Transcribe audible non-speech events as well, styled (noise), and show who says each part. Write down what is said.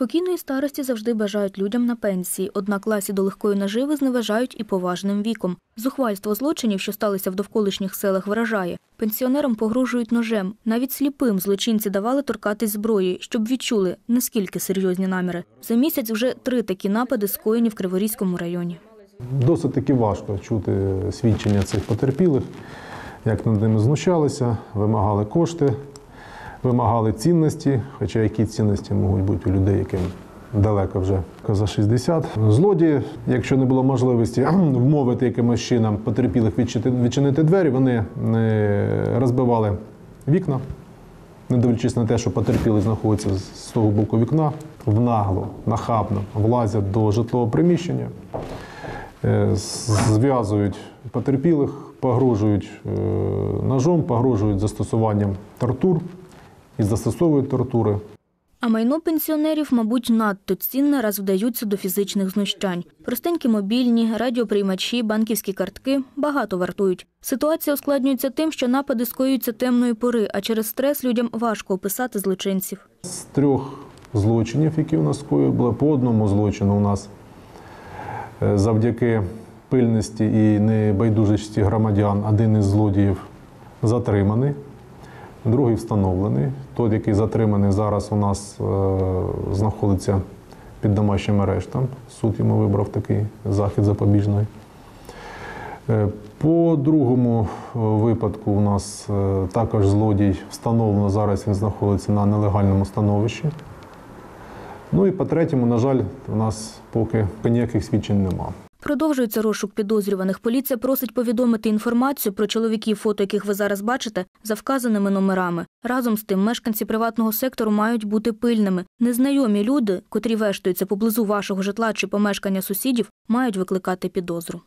Speaker 1: Спокійної старості завжди бажають людям на пенсії, однак класі до легкої наживи зневажають і поважним віком. Зухвальство злочинів, що сталися в довколишніх селах, вражає. Пенсіонерам погрожують ножем. Навіть сліпим злочинці давали торкатись зброї, щоб відчули, наскільки серйозні наміри. За місяць вже три такі напади скоєні в Криворізькому районі.
Speaker 2: Досить таки важко чути свідчення цих потерпілих, як над ними знущалися, вимагали кошти, вимагали цінності, хоча які цінності можуть бути у людей, яким далеко вже за 60. Злодії, якщо не було можливості (clears throat) вмовити якимось чином потерпілих відчинити двері, вони е, розбивали вікна, не дивлячись на те, що потерпілий знаходиться з того боку вікна, внагло, нахабно влазять до житлового приміщення. Е, зв'язують потерпілих, погрожують е, ножом, погрожують застосуванням тортур і застосовують тортури.
Speaker 1: А майно пенсіонерів, мабуть, надто цінне, раз вдаються до фізичних знущань. Простенькі мобільні, радіоприймачі, банківські картки багато вартують. Ситуація ускладнюється тим, що напади скоюються темної пори, а через стрес людям важко описати злочинців.
Speaker 2: З трьох злочинів, які у нас скоїли, було по одному злочину у нас е, завдяки пильності і небайдужості громадян один із злодіїв затриманий, другий встановлений. Той, який затриманий зараз у нас е, знаходиться під домашнім арештом. Суд йому вибрав такий захід запобіжний. Е, По другому е, випадку у нас також злодій встановлено. Зараз він знаходиться на нелегальному становищі. Ну і по третьому, на жаль, у нас поки ніяких свідчень немає.
Speaker 1: Продовжується розшук підозрюваних. Поліція просить повідомити інформацію про чоловіків, фото яких ви зараз бачите, за вказаними номерами. Разом з тим, мешканці приватного сектору мають бути пильними. Незнайомі люди, котрі вештуються поблизу вашого житла чи помешкання сусідів, мають викликати підозру.